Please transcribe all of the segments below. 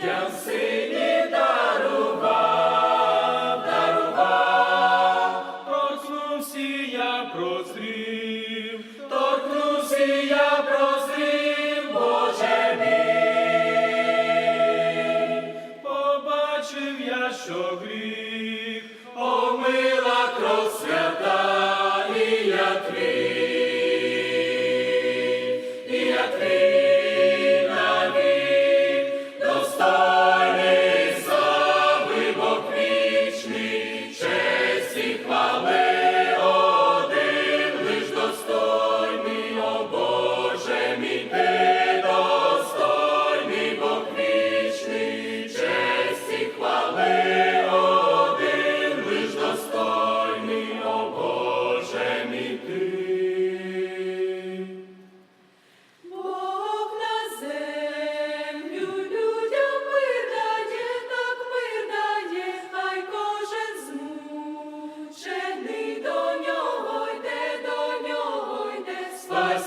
людям сині дарував, дарував, торкнувся я прозрів, торкнувся я прозрів, Боже мій. побачив я, що гріх, омила кров свята.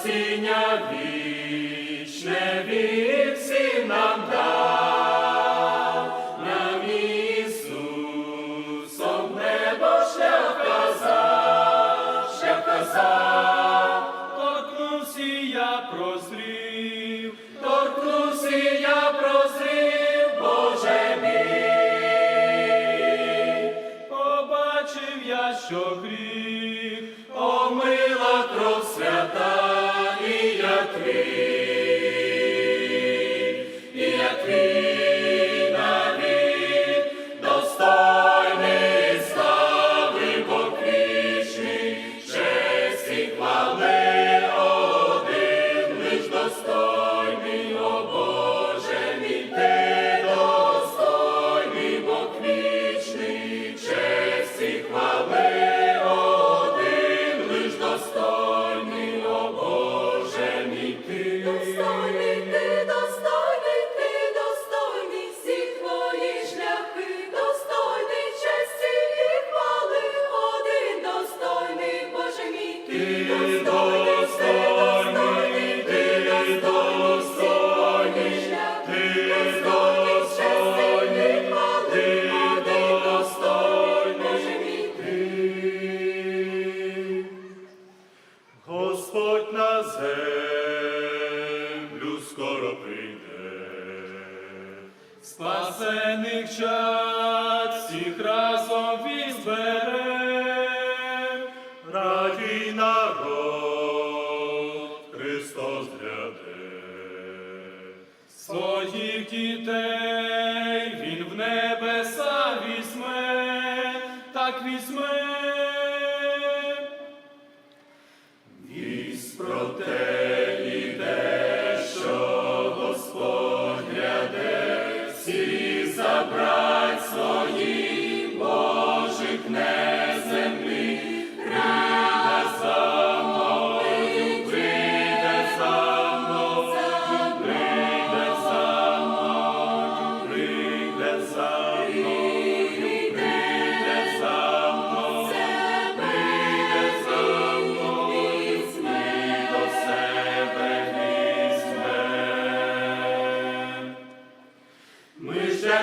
спасіння вічне він всім нам дав, нам Ісусом небо шлях казав, шлях казав. Господь на землю скоро прийде, спасених чад всіх разом він збере, радій народ, Христос гляде, своїх дітей Він в небе. Abraham.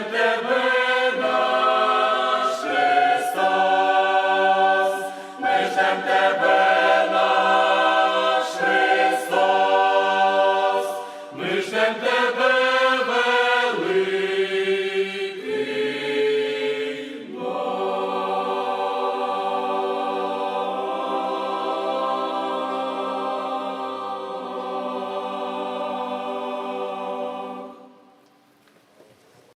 Santa